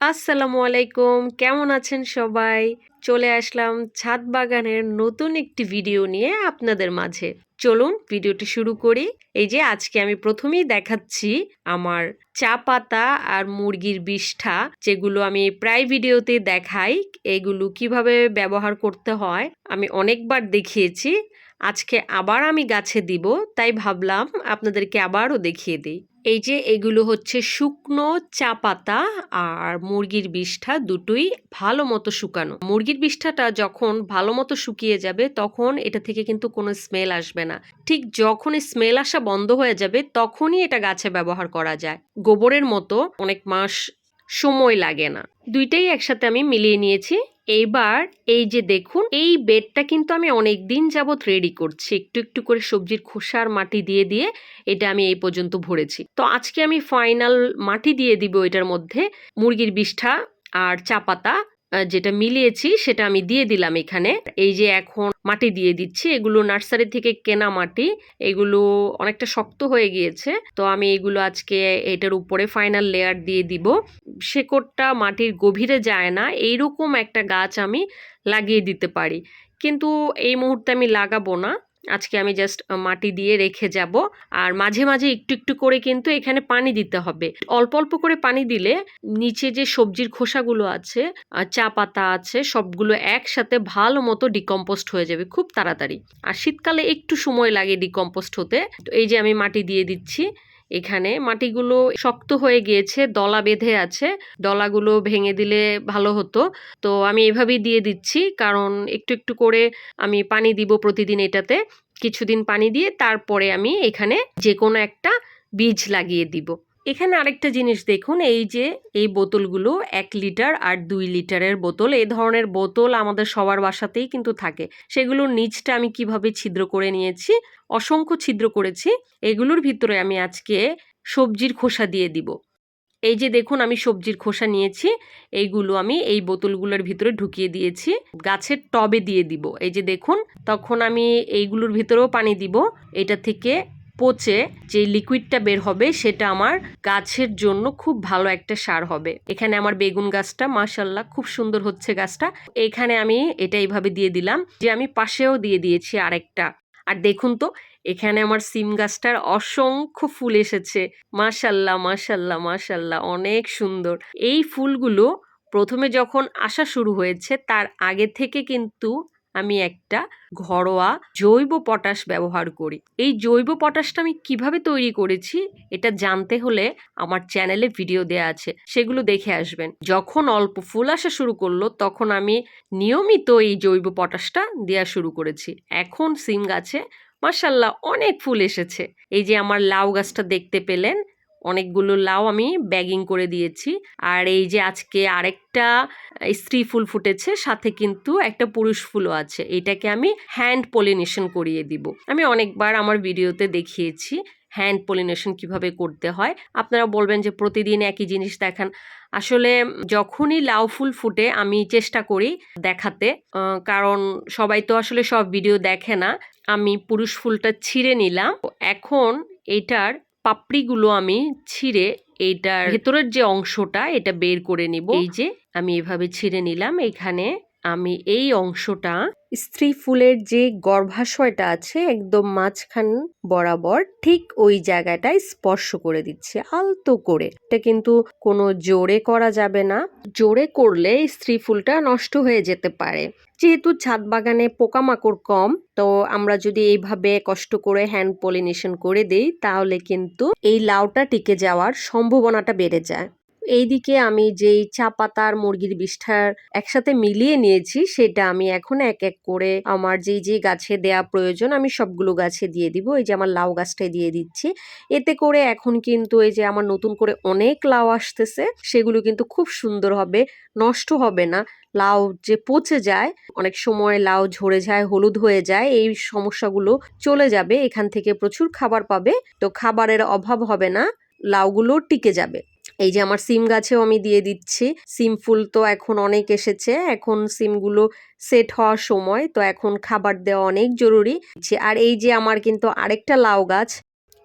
আসসালামু আলাইকুম, কেমন আছেন সবাই? চলে আসলাম ছাদ বাগানের নতুন একটি ভিডিও নিয়ে আপনাদের মাঝে। চলুন ভিডিওটি শুরু করি। এই যে আজকে আমি প্রথমেই দেখাচ্ছি আমার চা পাতা আর মুরগির বিষ্ঠা, যেগুলো আমি প্রায় ভিডিওতে দেখাই, এগুলো কীভাবে ব্যবহার করতে হয় আমি অনেকবার দেখিয়েছি। আজকে আবার আমি গাছে দিব, তাই ভাবলাম আপনাদেরকে আবারও দেখিয়ে দিই। এই যে এগুলো হচ্ছে শুকনো চা পাতা আর মুরগির বিষ্ঠা দুটোই ভালো মতো শুকানো। মুরগির বিষ্ঠাটা যখন ভালো মতো শুকিয়ে যাবে তখন এটা থেকে কিন্তু কোনো স্মেল আসবে না। ঠিক যখন স্মেল আসা বন্ধ হয়ে যাবে তখনই এটা গাছে ব্যবহার করা যায়। গোবরের মতো অনেক মাস সময় লাগে না। দুইটাই একসাথে আমি মিলিয়ে নিয়েছি। এইবার এই যে দেখুন, এই বেডটা কিন্তু আমি অনেক দিন যাবৎ রেডি করছি। একটু একটু করে সবজির খোসার মাটি দিয়ে দিয়ে এটা আমি এই পর্যন্ত ভরেছি। তো আজকে আমি ফাইনাল মাটি দিয়ে দিব এটার মধ্যে। মুরগির বিষ্ঠা আর চা পাতা যেটা মিলিয়েছি সেটা আমি দিয়ে দিলাম এখানে। এই যে এখন মাটি দিয়ে দিচ্ছি, এগুলো নার্সারি থেকে কেনা মাটি, এগুলো অনেকটা শক্ত হয়ে গিয়েছে। তো আমি এগুলো আজকে এটার উপরে ফাইনাল লেয়ার দিয়ে দিব। শেকড়টা মাটির গভীরে যায় না, এইরকম একটা গাছ আমি লাগিয়ে দিতে পারি। কিন্তু এই মুহূর্তে আমি লাগাবো না। আজকে আমি জাস্ট মাটি দিয়ে রেখে যাব। আর মাঝে মাঝে একটু একটু করে কিন্তু এখানে পানি দিতে হবে। অল্প অল্প করে পানি দিলে নিচে যে সবজির খোসাগুলো আছে চা পাতা আছে, সবগুলো একসাথে ভালো মতো ডিকম্পোস্ট হয়ে যাবে খুব তাড়াতাড়ি। আর শীতকালে একটু সময় লাগে ডিকম্পোস্ট হতে। তো এই যে আমি মাটি দিয়ে দিচ্ছি। এখানে মাটিগুলো শক্ত হয়ে গিয়েছে, দলা বেঁধে আছে, দলাগুলো ভেঙে দিলে ভালো হতো। তো আমি এভাবেই দিয়ে দিচ্ছি, কারণ একটু একটু করে আমি পানি দিব প্রতিদিন এটাতে। কিছুদিন পানি দিয়ে তারপরে আমি এখানে যে কোনো একটা বীজ লাগিয়ে দিব। এখানে আরেকটা জিনিস দেখুন, এই যে, এই বোতলগুলো এক লিটার আর দুই লিটারের বোতল, এই ধরনের বোতল আমাদের সবার বাসাতেই কিন্তু থাকে। সেগুলোর নিচটা আমি কীভাবে ছিদ্র করে নিয়েছি, অসংখ্য ছিদ্র করেছি, এগুলোর ভিতরে আমি আজকে সবজির খোসা দিয়ে দিব। এই যে দেখুন, আমি সবজির খোসা নিয়েছি, এইগুলো আমি এই বোতলগুলোর ভিতরে ঢুকিয়ে দিয়েছি, গাছের টবে দিয়ে দিব। এই যে দেখুন, তখন আমি এইগুলোর ভিতরেও পানি দিব, এটা থেকে পচে যে লিকুইডটা বের হবে সেটা আমার গাছের জন্য খুব ভালো একটা সার হবে। এখানে আমার বেগুন গাছটা মাশাল্লাহ খুব সুন্দর হচ্ছে গাছটা। এখানে আমি এটা এইভাবে দিয়ে দিলাম যে আমি পাশেও দিয়ে দিয়েছি আরেকটা। আর দেখুন তো, এখানে আমার সিম গাছটার অসংখ্য ফুল এসেছে। মাশাল্লাহ মাশাল্লাহ মাশাল্লাহ অনেক সুন্দর। এই ফুলগুলো প্রথমে যখন আসা শুরু হয়েছে, তার আগে থেকে কিন্তু আমি একটা ঘরোয়া জৈব পটাশ ব্যবহার করি। এই জৈব পটাশটা আমি কীভাবে তৈরি করেছি, এটা জানতে হলে আমার চ্যানেলে ভিডিও দেয়া আছে, সেগুলো দেখে আসবেন। যখন অল্প ফুল আসা শুরু করল, তখন আমি নিয়মিত এই জৈব পটাশটা দেওয়া শুরু করেছি। এখন সিম গাছে মার্শাল্লাহ অনেক ফুল এসেছে। এই যে আমার লাউ গাছটা দেখতে পেলেন অনেকগুলো লাউ আমি ব্যাগিং করে দিয়েছি। আর এই যে আজকে আরেকটা স্ত্রী ফুল ফুটেছে, সাথে কিন্তু একটা পুরুষ ফুলও আছে। এটাকে আমি হ্যান্ড পলিনেশন করিয়ে দিব। আমি অনেকবার আমার ভিডিওতে দেখিয়েছি হ্যান্ড পলিনেশন কীভাবে করতে হয়। আপনারা বলবেন যে প্রতিদিন একই জিনিস দেখান। আসলে যখনই লাউ ফুল ফুটে, আমি চেষ্টা করি দেখাতে। কারণ সবাই তো আসলে সব ভিডিও দেখে না। আমি পুরুষ ফুলটা ছিঁড়ে নিলাম। এখন এটার পাপড়িগুলো আমি ছিঁড়ে এইটার ভেতরের যে অংশটা এটা বের করে নিব। এই যে আমি এভাবে ছিঁড়ে নিলাম। এখানে আমি এই অংশটা স্ত্রী ফুলের যে গর্ভাশয়টা আছে একদম মাঝখান বরাবর ঠিক ওই জায়গাটায় স্পর্শ করে দিচ্ছে, আলতো করে। এটা কিন্তু কোনো জোরে করা যাবে না। জোরে করলে স্ত্রী ফুলটা নষ্ট হয়ে যেতে পারে। যেহেতু ছাদ বাগানে পোকামাকড় কম, তো আমরা যদি এইভাবে কষ্ট করে হ্যান্ড পলিনেশন করে দেই, তাহলে কিন্তু এই লাউটা টিকে যাওয়ার সম্ভাবনাটা বেড়ে যায়। এইদিকে আমি যেই চা পাতা আর মুরগির বিষ্ঠার একসাথে মিলিয়ে নিয়েছি, সেটা আমি এখন এক এক করে আমার যেই যেই গাছে দেয়া প্রয়োজন, আমি সবগুলো গাছে দিয়ে দিব। এই যে আমার লাউ গাছটাই দিয়ে দিচ্ছি। এতে করে এখন কিন্তু এই যে আমার নতুন করে অনেক লাউ আসতেছে, সেগুলো কিন্তু খুব সুন্দর হবে, নষ্ট হবে না। লাউ যে পচে যায়, অনেক সময় লাউ ঝরে যায়, হলুদ হয়ে যায়, এই সমস্যাগুলো চলে যাবে। এখান থেকে প্রচুর খাবার পাবে, তো খাবারের অভাব হবে না, লাউগুলো টিকে যাবে। এই যে আমার সিম গাছেও আমি দিয়ে দিচ্ছি। সিম ফুল তো এখন অনেক এসেছে। এখন সিমগুলো সেট হওয়ার সময়, তো এখন খাবার দেওয়া অনেক জরুরি। আর এই যে আমার কিন্তু আরেকটা লাউ গাছ,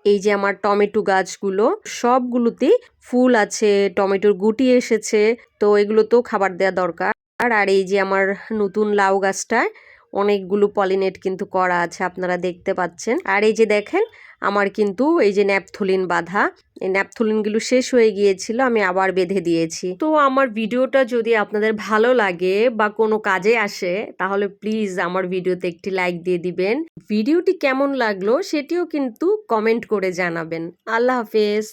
এই যে আমার টমেটো গাছগুলো, সবগুলোতেই ফুল আছে, টমেটোর গুটি এসেছে, তো এগুলোতেও খাবার দেওয়া দরকার। আর এই যে আমার নতুন লাউ গাছটায় অনেকগুলো পলিনেট কিন্তু করা আছে আপনারা দেখতে পাচ্ছেন। আর এই যে দেখেন, আমার কিন্তু এই যে ন্যাপথলিন বাঁধা, এই ন্যাপথলিনগুলো শেষ হয়ে গিয়েছিল, আমি আবার বেঁধে দিয়েছি। তো আমার ভিডিওটা যদি আপনাদের ভালো লাগে বা কোনো কাজে আসে, তাহলে প্লিজ আমার ভিডিওতে একটি লাইক দিয়ে দিবেন। ভিডিওটি কেমন লাগল, সেটিও কিন্তু কমেন্ট করে জানাবেন। আল্লাহ হাফেজ।